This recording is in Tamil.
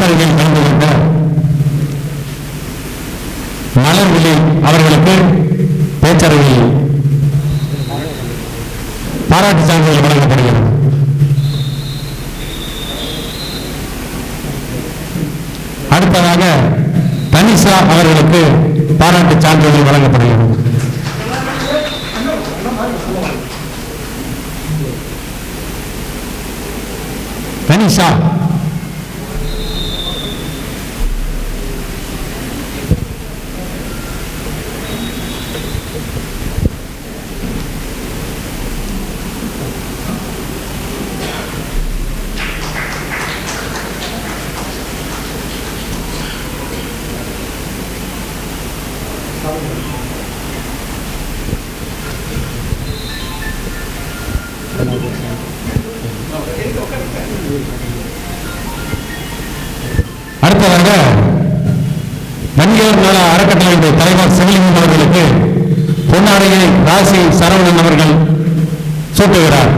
பேச்சரங்கில் கலந்து மலர்விழி அவர்களுக்கு பேச்சரவையில் பாராட்டு சான்றிதழ் வழங்கப்படுகிறது. அடுத்ததாக தனிஷா அவர்களுக்கு பாராட்டு சான்றிதழ் வழங்கப்படுகிறது. தனிஷா அடுத்ததாக நன்கியோர் நல அறக்கட்டளை தலைவர் சிவலிங்கம் அவர்களுக்கு பொன்னாடையை ராசி சரவணன் அவர்கள் சூட்டுகிறார்